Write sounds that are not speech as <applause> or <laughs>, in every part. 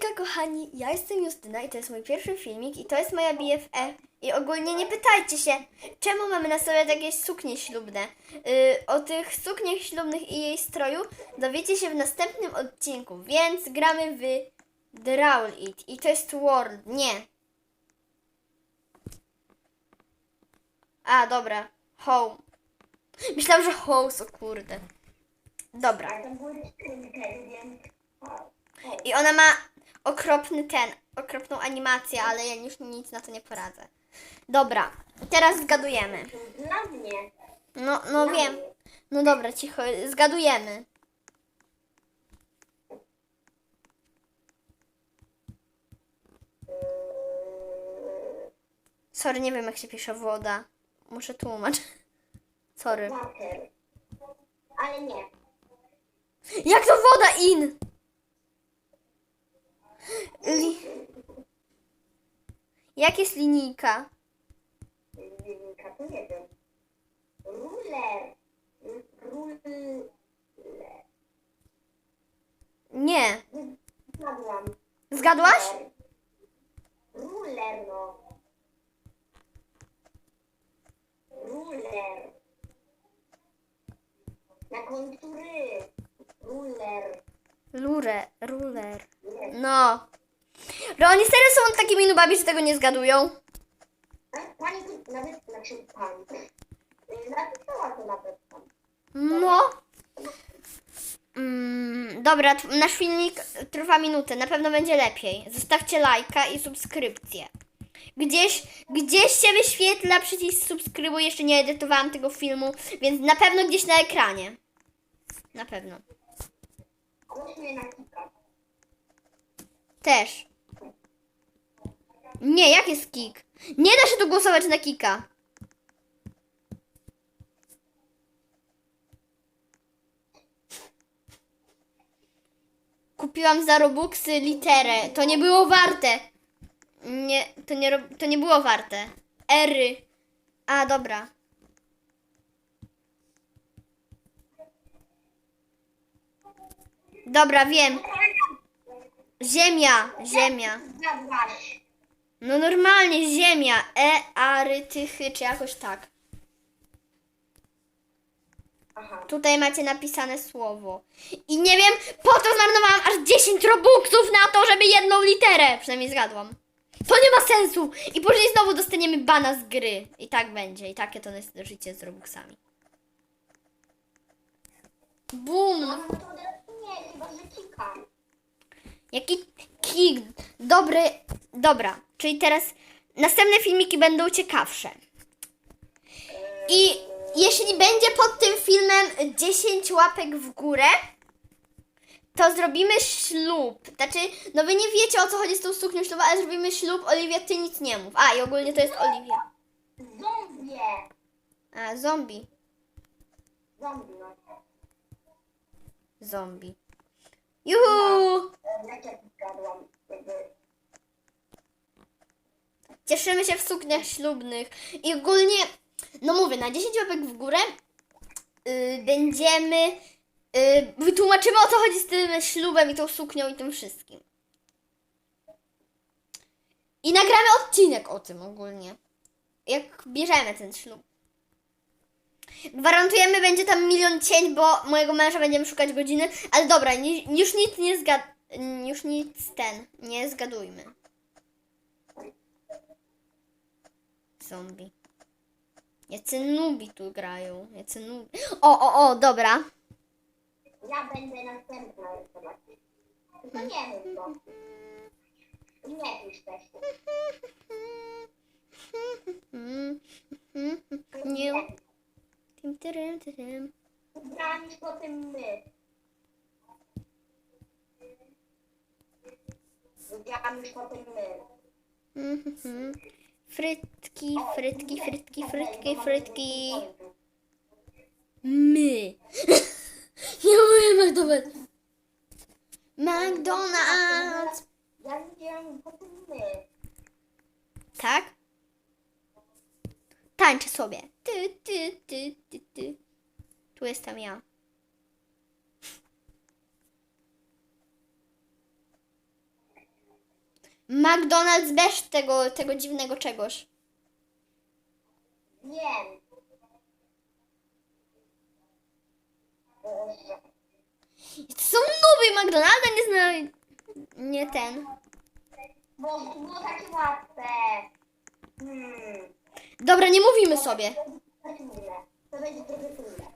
Hejka kochani, ja jestem Justyna i to jest mój pierwszy filmik i to jest moja BFE. I ogólnie nie pytajcie się, czemu mamy na sobie jakieś suknie ślubne. Yy, o tych sukniach ślubnych i jej stroju dowiecie się w następnym odcinku, więc gramy w Drawl It i to jest World, nie. A, dobra, Home. Myślałam, że House, o kurde. Dobra. Więc... I ona ma okropny ten, okropną animację, ale ja już nic na to nie poradzę. Dobra, teraz zgadujemy. Dla mnie. No, no wiem. No dobra, cicho, zgadujemy. Sorry, nie wiem jak się pisze woda. Muszę tłumaczyć. Sorry. Water. Ale nie. Jak to woda in? Li... Jak jest linijka? Linijka, to nie wiem. Ruler. Ruler. Nie. Zgadłam. Zgadłaś? Ruler, no. Ruler. Na końcu ry. Ruler. Lure, ruler. No. Że oni serio są takimi nubami, że tego nie zgadują? Pani nawet, znaczy pan. Napisała to nawet tam. No. Mm, dobra, nasz filmik trwa minutę. Na pewno będzie lepiej. Zostawcie lajka i subskrypcję. Gdzieś, gdzieś się wyświetla przycisk subskrybuj. Jeszcze nie edytowałam tego filmu, więc na pewno gdzieś na ekranie. Na pewno. Też. Nie, jak jest kick? Nie da się tu głosować na kika. Kupiłam za Robuxy literę. To nie było warte. Nie, to nie, to nie było warte. Ery. A, dobra. Dobra, wiem. Ziemia, ziemia. No normalnie ziemia. E, ary, tychy, czy jakoś tak. Aha. Tutaj macie napisane słowo. I nie wiem, po to zmarnowałam aż 10 robuxów na to, żeby jedną literę. Przynajmniej zgadłam. To nie ma sensu. I później znowu dostaniemy bana z gry. I tak będzie. I takie to jest życie z robuxami. Bum. No to nie, chyba że kika. Jaki kick. Dobry. Dobra. Czyli teraz następne filmiki będą ciekawsze. I jeśli będzie pod tym filmem 10 łapek w górę, to zrobimy ślub. Znaczy, no wy nie wiecie o co chodzi z tą suknią ślubu, ale zrobimy ślub. Oliwia, ty nic nie mów. A, i ogólnie to jest Oliwia. Zombie. A, zombie. Zombie, no. Zombie. Juhu! Cieszymy się w sukniach ślubnych. I ogólnie, no mówię, na 10 łapek w górę yy, będziemy. Yy, wytłumaczymy o co chodzi z tym ślubem i tą suknią i tym wszystkim. I nagramy odcinek o tym ogólnie. Jak bierzemy ten ślub. Gwarantujemy, będzie tam milion cień, bo mojego męża będziemy szukać godziny. Ale dobra, nie, już nic nie zgad... Już nic ten, nie zgadujmy. Zombie. Jacy nubi tu grają. Jacy nubi. O, o, o, dobra. Ja będę następna zobaczyć. Tylko nie wiem co. Nie pisz też. Nie. Tym, tyrym, tyrym. Już potem my. Już potem my. Mhm. Frytki, frytki, frytki, frytki, frytki. My. <laughs> Nie mówię McDonald's. McDonald's. Ja widziałam potem my. Tak? Tańczę sobie. Ty, ty, ty, ty, ty. Tu jestem ja. McDonald's bez tego, tego dziwnego czegoś. Wiem. Są nuby McDonalda, nie zna... Nie ten. Bo było takie łatwe. Hmm. Dobra, nie mówimy sobie. To będzie trochę trudne.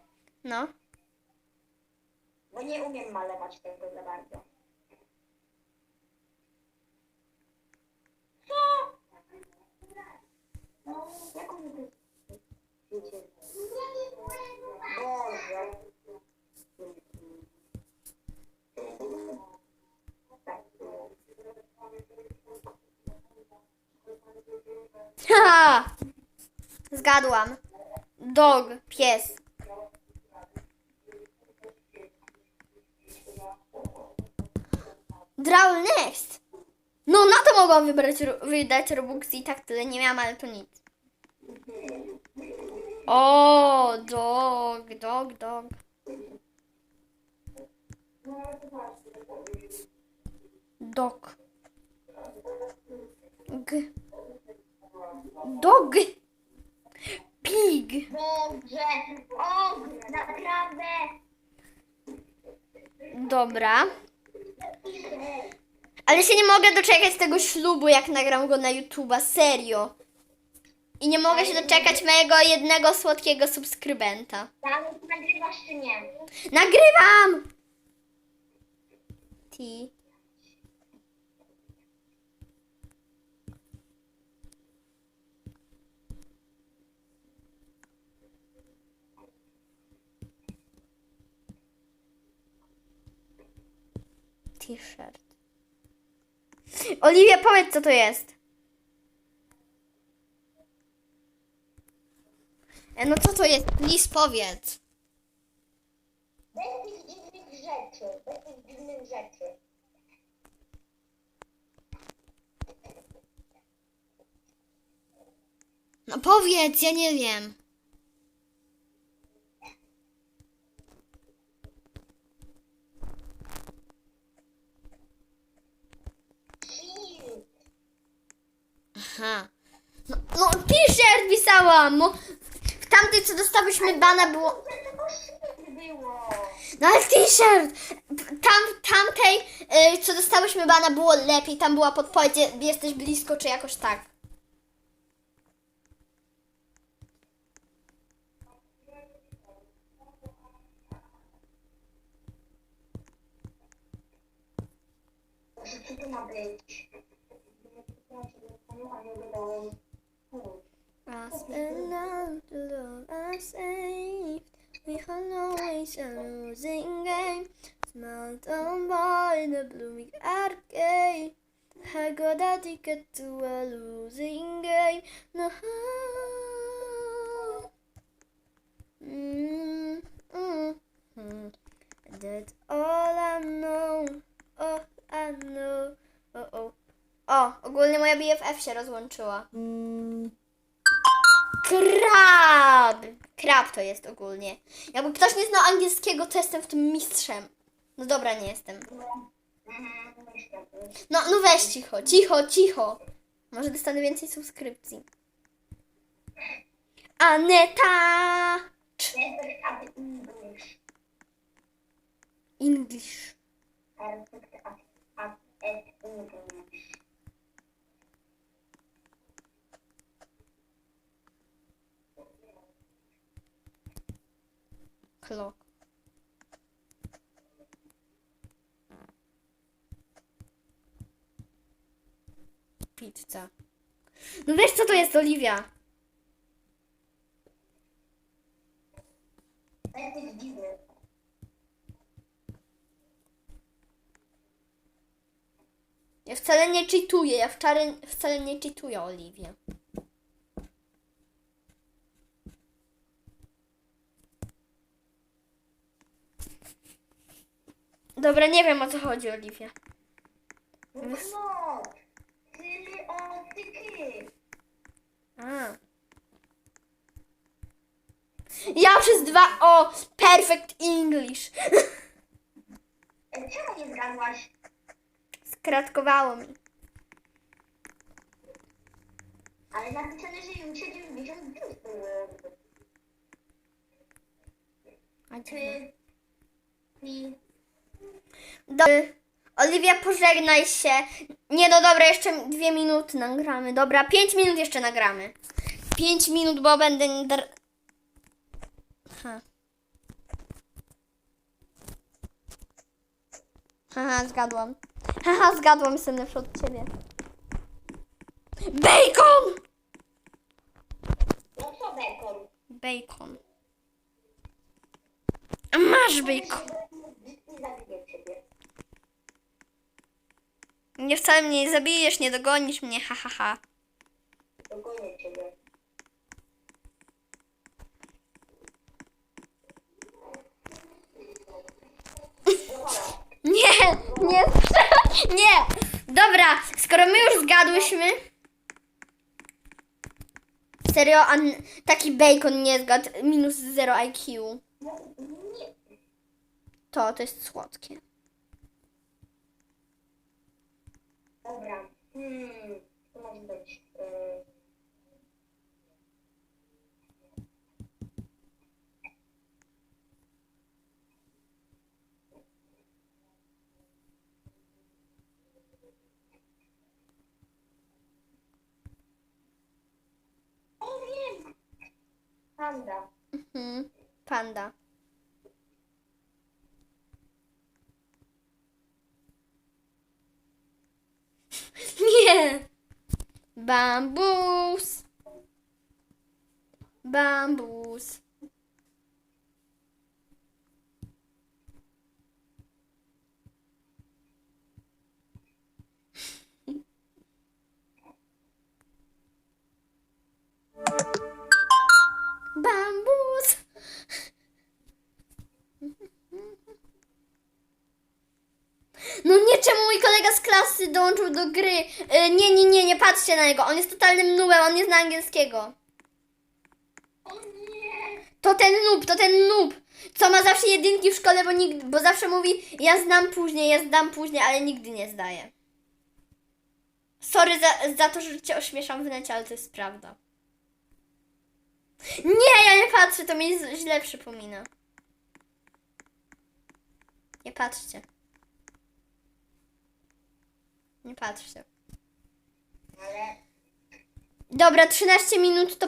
No. Bo nie umiem malować tego za bardzo. Co? No, jak on Zgadłam. Dog, pies. Drawl next. No na to mogłam wybrać, wydać Robux i tak tyle nie miałam, ale to nic. O, dog, dog, dog. Dog. G. Dog. Pig. Boże. O, naprawdę. Dobra. Ale się nie mogę doczekać tego ślubu, jak nagram go na YouTube'a, serio. I nie mogę się doczekać mojego jednego słodkiego subskrybenta. Nagrywasz czy nie? Nagrywam! Ti. T-shirt. Oliwia, powiedz co to jest. E, no co to jest? Please powiedz. Bez tych dziwnych rzeczy. Bez tych dziwnych rzeczy. No powiedz, ja nie wiem. Shield. Aha. No, no t-shirt pisałam. No, co dostałyśmy bana było... Tego shield było. No ale t-shirt! Tam, tamtej, y, co dostałyśmy bana było lepiej. Tam była podpowiedź, jesteś blisko, czy jakoś tak. Boże, co to ma być? As enough to love us saved, we are always a losing game. Smiled on by the blooming arcade. I got a ticket to a losing game. No. Mm, mm, mm. That's all I know. All I know. Oh, oh. O, ogólnie moja BFF się rozłączyła. Krab! Krab to jest ogólnie. Jakby ktoś nie znał angielskiego, to jestem w tym mistrzem. No dobra, nie jestem. No, no weź cicho, cicho, cicho. Może dostanę więcej subskrypcji. Aneta! English. English. Perfect at, at, at English. Clock. Pizza. No wiesz co to jest, Oliwia? Ja wcale nie czytuję, ja wcale, wcale nie czytuję, Oliwia. Dobra, nie wiem o co chodzi, Oliwia. No, no. Tyle o tyky. A. Ja przez dwa o perfect English. E, Czemu nie zgadłaś? Skratkowało mi. Ale napisane, że im 70 plus było. A Czy... gdzie? I... Do... Oliwia, pożegnaj się. Nie, no dobra, jeszcze dwie minuty nagramy. Dobra, pięć minut jeszcze nagramy. Pięć minut, bo będę... Dr... Ha. Haha, zgadłam. Haha, zgadłam, jestem lepszy od ciebie. Bacon! No co bekon? Bacon. A Masz bacon. I zabiję ciebie. Nie wcale mnie nie zabijesz, nie dogonisz mnie, ha ha ha. Dogonię ciebie. Nie, nie, <laughs> nie. Dobra, skoro my już zgadłyśmy. Serio, a taki bacon nie zgadł. Minus 0 IQ. No. To, to jest słodkie. Dobra. Hmm. To może być... Wiem! Panda. Mhm. Panda. Bambus. Bambus. Dołączył do gry? E, nie, nie, nie, nie patrzcie na niego. On jest totalnym nubem, on nie zna angielskiego. To ten noob, to ten noob, co ma zawsze jedynki w szkole, bo, nigdy, bo zawsze mówi, ja znam później, ja zdam później, ale nigdy nie zdaje. Sorry za, za to, że cię ośmieszam w necie, ale to jest prawda. Nie, ja nie patrzę, to mi źle przypomina. Nie patrzcie. Nie patrzcie. Ale... Dobra, 13 minut to